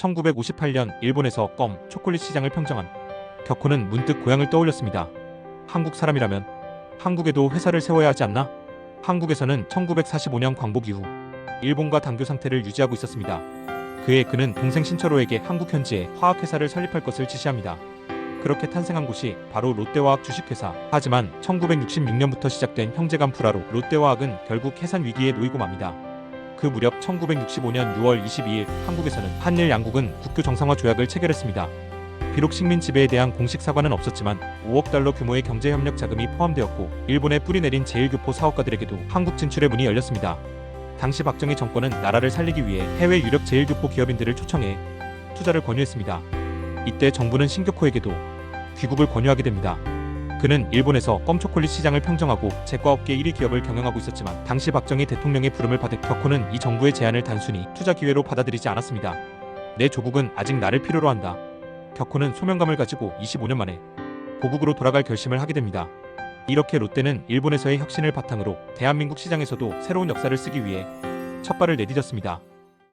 1958년 일본에서 껌, 초콜릿 시장을 평정한 격코는 문득 고향을 떠올렸습니다. 한국 사람이라면 한국에도 회사를 세워야 하지 않나? 한국에서는 1945년 광복 이후 일본과 단교 상태를 유지하고 있었습니다. 그해 그는 동생 신철호에게 한국 현지에 화학회사를 설립할 것을 지시합니다. 그렇게 탄생한 곳이 바로 롯데화학 주식회사. 하지만 1966년부터 시작된 형제간 불화로 롯데화학은 결국 해산 위기에 놓이고 맙니다. 그 무렵 1965년 6월 22일 한국에서는 한일 양국은 국교 정상화 조약을 체결했습니다. 비록 식민 지배에 대한 공식 사과는 없었지만 5억 달러 규모의 경제 협력 자금이 포함되었고 일본에 뿌리 내린 제1교포 사업가들에게도 한국 진출의 문이 열렸습니다. 당시 박정희 정권은 나라를 살리기 위해 해외 유력 제1교포 기업인들을 초청해 투자를 권유했습니다. 이때 정부는 신교코에게도 귀국을 권유하게 됩니다. 그는 일본에서 껌초콜릿 시장을 평정하고 제과업계 1위 기업을 경영하고 있었지만 당시 박정희 대통령의 부름을 받은 격코는 이 정부의 제안을 단순히 투자 기회로 받아들이지 않았습니다. 내 조국은 아직 나를 필요로 한다. 격코는 소명감을 가지고 25년 만에 고국으로 돌아갈 결심을 하게 됩니다. 이렇게 롯데는 일본에서의 혁신을 바탕으로 대한민국 시장에서도 새로운 역사를 쓰기 위해 첫 발을 내디뎠습니다.